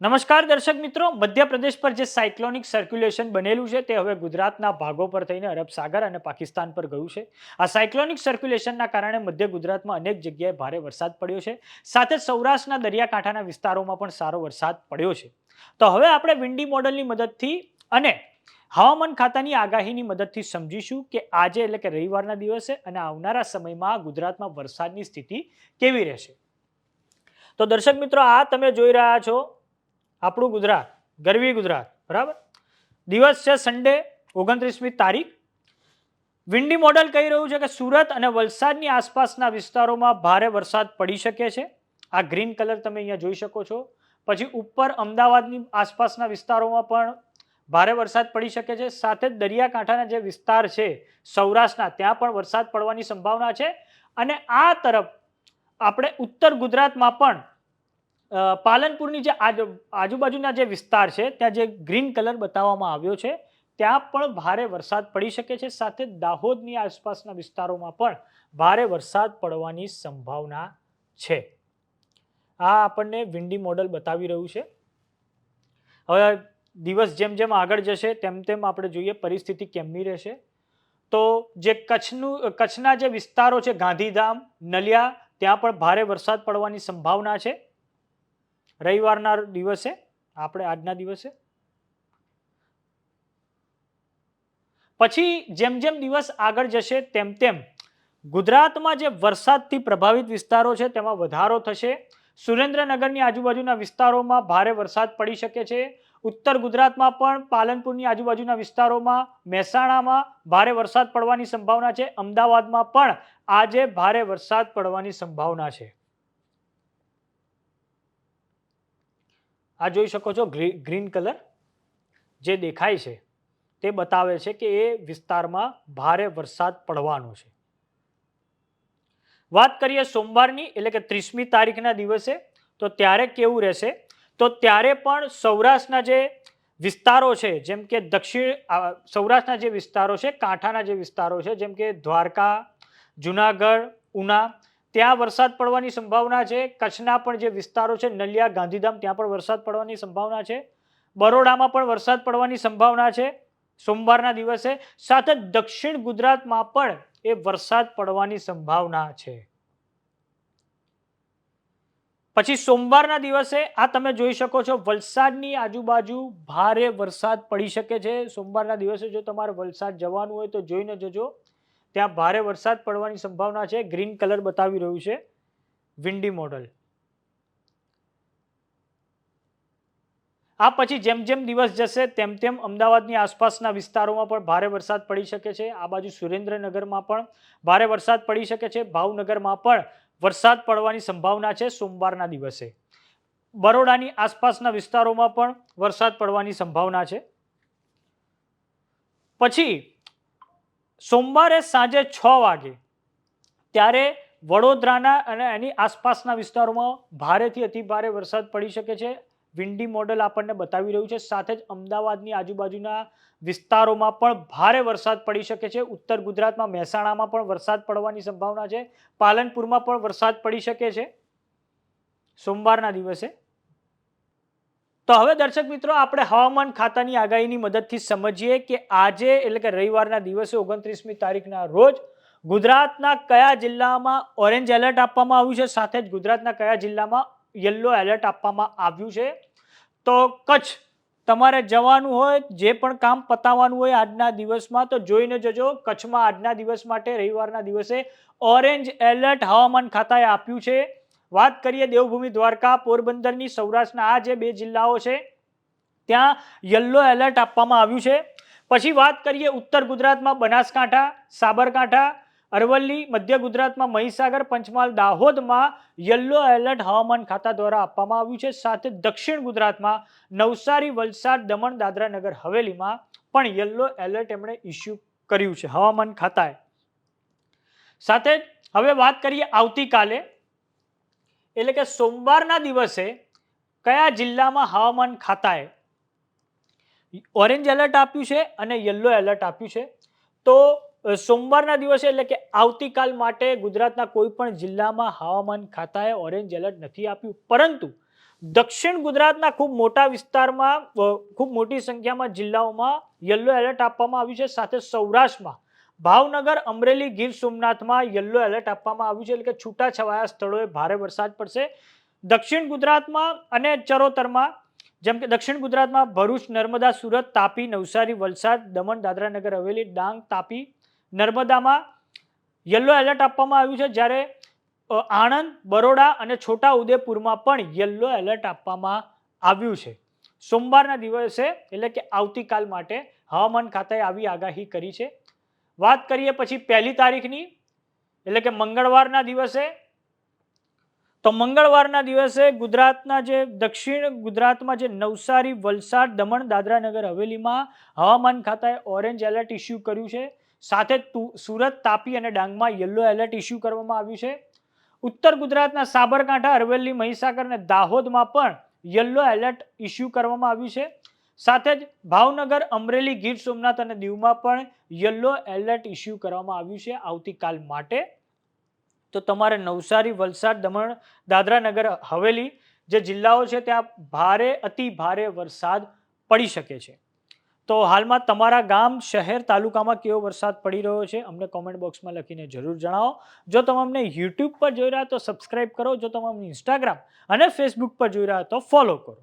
નમસ્કાર દર્શક મિત્રો, મધ્યપ્રદેશ પર જે સાયક્લોનિક સર્ક્યુલેશન બનેલું છે તે હવે ગુજરાતના ભાગો પર થઈને અરબ સાગર અને પાકિસ્તાન પર ગયું છે. આ સાયક્લોનિક સર્ક્યુલેશનના કારણે મધ્ય ગુજરાતમાં અનેક જગ્યાએ ભારે વરસાદ પડ્યો છે. સાથે સૌરાષ્ટ્રના દરિયાકાંઠાના વિસ્તારોમાં પણ સારો વરસાદ પડ્યો છે. તો હવે આપણે વિન્ડી મોડલની મદદથી અને હવામાન ખાતાની આગાહીની મદદથી સમજીશું કે આજે એટલે કે રવિવારના દિવસે અને આવનારા સમયમાં ગુજરાતમાં વરસાદની સ્થિતિ કેવી રહેશે. તો દર્શક મિત્રો, આ તમે જોઈ રહ્યા છો આપણું ગુજરાત, ગરવી ગુજરાત, બરાબર? દિવસ છે સન્ડે ઓગણત્રીસમી તારીખ. વિન્ડી મોડલ કહી રહ્યું છે કે સુરત અને વલસાડની આસપાસના વિસ્તારોમાં ભારે વરસાદ પડી શકે છે. આ ગ્રીન કલર તમે અહીંયા જોઈ શકો છો. પછી ઉપર અમદાવાદની આસપાસના વિસ્તારોમાં પણ ભારે વરસાદ પડી શકે છે. સાથે દરિયાકાંઠાના જે વિસ્તાર છે, સૌરાષ્ટ્રના, ત્યાં પણ વરસાદ પડવાની સંભાવના છે. અને આ તરફ આપણે ઉત્તર ગુજરાતમાં પણ પાલનપુરની જે આજુ, આજુબાજુના જે વિસ્તાર છે, ત્યાં જે ગ્રીન કલર બતાવવામાં આવ્યો છે, ત્યાં પણ ભારે વરસાદ પડી શકે છે. સાથે દાહોદની આસપાસના વિસ્તારોમાં પણ ભારે વરસાદ પડવાની સંભાવના છે. આ આપણને વિન્ડી મોડલ બતાવી રહ્યું છે. હવે દિવસ જેમ જેમ આગળ જશે, તેમ તેમ આપણે જોઈએ પરિસ્થિતિ કેમની રહેશે. તો જે કચ્છનું, કચ્છના જે વિસ્તારો છે, ગાંધીધામ, નલિયા, ત્યાં પણ ભારે વરસાદ પડવાની સંભાવના છે. રવિવારના દિવસે, આપણે આજના દિવસે. પછી જેમ જેમ દિવસ આગળ જશે, તેમ તેમ ગુજરાતમાં જે વરસાદથી પ્રભાવિત વિસ્તારો છે, તેમાં વધારો થશે. સુરેન્દ્રનગરની આજુબાજુના વિસ્તારોમાં ભારે વરસાદ પડી શકે છે. ઉત્તર ગુજરાતમાં પણ પાલનપુરની આજુબાજુના વિસ્તારોમાં, મહેસાણામાં ભારે વરસાદ પડવાની સંભાવના છે. અમદાવાદમાં પણ આજે ભારે વરસાદ પડવાની સંભાવના છે. આ જોઈ શકો છો ગ્રીન કલર જે દેખાય છે, તે બતાવે છે કે એ વિસ્તારમાં ભારે વરસાદ પડવાનો છે. વાત કરીએ સોમવારની, એટલે કે ત્રીસમી તારીખના દિવસે, તો ત્યારે કેવું રહેશે? તો ત્યારે પણ સૌરાષ્ટ્રના જે વિસ્તારો છે, જેમ કે દક્ષિણ સૌરાષ્ટ્રના જે વિસ્તારો છે, કાંઠાના જે વિસ્તારો છે, જેમ કે દ્વારકા, જુનાગઢ, ઉના ત્યાં વરસાદ પડવાની સંભાવના છે. કચ્છના પણ જે વિસ્તારો છે, નલિયા, ગાંધીધામ, ત્યાં પણ વરસાદ પડવાની સંભાવના છે. બરોડામાં પણ વરસાદ પડવાની સંભાવના છે. સોમવારના દિવસે સાથે દક્ષિણ ગુજરાતમાં પણ એ વરસાદ પડવાની સંભાવના છે. પછી સોમવારના દિવસે આ તમે જોઈ શકો છો, વલસાડની આજુબાજુ ભારે વરસાદ પડી શકે છે. સોમવારના દિવસે જો તમારે વલસાડ જવાનું હોય તો જોઈને જજો. ત્યાં ભારે વરસાદ પડવાની સંભાવના છે. ગ્રીન કલર બતાવી રહ્યું છે. Windy model. આ પછી જેમ જેમ દિવસ જશે, તેમ તેમ અમદાવાદની આસપાસના વિસ્તારોમાં પણ ભારે વરસાદ પડી શકે છે. આ બાજુ સુરેન્દ્રનગરમાં પણ ભારે વરસાદ પડી શકે છે. ભાવનગરમાં પણ વરસાદ પડવાની સંભાવના છે સોમવારના દિવસે. બરોડાની આસપાસના વિસ્તારોમાં પણ વરસાદ પડવાની સંભાવના છે. પછી સોમવારે સાંજે છ વાગે ત્યારે વડોદરાના અને એની આસપાસના વિસ્તારોમાં ભારેથી અતિ ભારે વરસાદ પડી શકે છે. વિન્ડી મોડલ આપણને બતાવી રહ્યું છે. સાથે જ અમદાવાદની આજુબાજુના વિસ્તારોમાં પણ ભારે વરસાદ પડી શકે છે. ઉત્તર ગુજરાતમાં મહેસાણામાં પણ વરસાદ પડવાની સંભાવના છે. પાલનપુરમાં પણ વરસાદ પડી શકે છે. સોમવારના દિવસે તો હવે દર્શક મિત્રો, આપણે હવામાન ખાતાની આગાહીની મદદથી સમજીએ કે આજે એટલે કે રવિવારના દિવસે ઓગણત્રીસમી તારીખના રોજ ગુજરાતના કયા જિલ્લામાં ઓરેન્જ એલર્ટ આપવામાં આવ્યું છે? સાથે જ ગુજરાતના કયા જિલ્લામાં યલો એલર્ટ આપવામાં આવ્યું છે? તો કચ્છ તમારે જવાનું હોય, જે પણ કામ પતાવવાનું હોય આજના દિવસમાં, તો જોઈને જજો કચ્છમાં આજના દિવસ માટે રવિવારના દિવસે ઓરેન્જ એલર્ટ હવામાન ખાતાએ આપ્યું છે. વાત કરીએ દેવભૂમિ દ્વારકા પોરબંદરની સૌરાષ્ટ્રના, આ જે બે જિલ્લાઓ છે, ત્યાં યલો એલર્ટ આપવામાં આવ્યું છે. પછી વાત કરીએ ઉત્તર ગુજરાતમાં બનાસકાંઠા, સાબરકાંઠા, અરવલ્લી, મધ્ય ગુજરાતમાં મહીસાગર, પંચમહાલ, દાહોદમાં યલો એલર્ટ હવામાન ખાતા દ્વારા આપવામાં આવ્યું છે. સાથે દક્ષિણ ગુજરાતમાં નવસારી, વલસાડ, દમણ દાદરા નગર હવેલીમાં પણ યલો એલર્ટ એમણે ઇસ્યુ કર્યું છે હવામાન ખાતાએ. સાથે હવે વાત કરીએ આવતીકાલે એટલે કે સોમવારના દિવસે કયા જિલ્લામાં હવામાન ખાતાએ ઓરેન્જ એલર્ટ આપ્યું છે અને યલો એલર્ટ આપ્યું છે? તો સોમવારના દિવસે એટલે કે આવતીકાલ માટે ગુજરાતના કોઈ પણ જિલ્લામાં હવામાન ખાતાએ ઓરેન્જ એલર્ટ નથી આપ્યું. પરંતુ દક્ષિણ ગુજરાતના ખૂબ મોટા વિસ્તારમાં ખૂબ મોટી સંખ્યામાં જિલ્લાઓમાં યલો એલર્ટ આપવામાં આવ્યું છે. સાથે સૌરાષ્ટ્રમાં ભાવનગર અમરેલી ગીર સોમનાથમાં યલો એલર્ટ આપવામાં આવ્યું છે એટલે કે છૂટાછવાયા સ્થળોએ ભારે વરસાદ પડશે. દક્ષિણ ગુજરાતમાં અને ચરોતરમાં, જેમ કે દક્ષિણ ગુજરાતમાં ભરૂચ, નર્મદા, સુરત, તાપી, નવસારી, વલસાડ, દમણ દાદરા નગર હવેલી, ડાંગ, તાપી, નર્મદામાં યલો એલર્ટ આપવામાં આવ્યું છે. જ્યારે આણંદ, બરોડા અને છોટા ઉદેપુરમાં પણ યલો એલર્ટ આપવામાં આવ્યું છે. સોમવારના દિવસે એટલે કે આવતીકાલ માટે હવામાન ખાતાએ આવી આગાહી કરી છે. વાત કરીએ પછી પહેલી તારીખની, એટલે કે મંગળવારના દિવસે. તો મંગળવારના દિવસે ગુજરાતના જે દક્ષિણ ગુજરાતમાં જે નવસારી, વલસાડ, દમણ દાદરા નગર હવેલીમાં હવામાન ખાતાએ ઓરેન્જ એલર્ટ ઇસ્યુ કર્યું છે. સાથે સુરત, તાપી અને ડાંગમાં યલો એલર્ટ ઇસ્યુ કરવામાં આવ્યું છે. ઉત્તર ગુજરાતના સાબરકાંઠા અરવેલી મહીસાગર અને દાહોદમાં પણ યલો એલર્ટ ઇસ્યુ કરવામાં આવ્યું છે. સાથે જ ભાવનગર અમરેલી ગીર સોમનાથ અને દીવમાં પણ યલો એલર્ટ ઇસ્યુ કરવામાં આવ્યું છે આવતીકાલ માટે. તો તમારે નવસારી, વલસાડ, દમણ, દાદરા નગર, હવેલી જે જિલ્લાઓ છે ત્યાં ભારે, અતિ ભારે વરસાદ પડી શકે છે. તો હાલમાં તમારા ગામ, શહેર, તાલુકામાં કેવો વરસાદ પડી રહ્યો છે અમને કોમેન્ટ બોક્સમાં લખીને જરૂર જણાવો. જો તમે અમને યુટ્યુબ પર જોઈ રહ્યા તો સબસ્ક્રાઇબ કરો. જો તમે અમને ઇન્સ્ટાગ્રામ અને ફેસબુક પર જોઈ રહ્યા તો ફોલો કરો.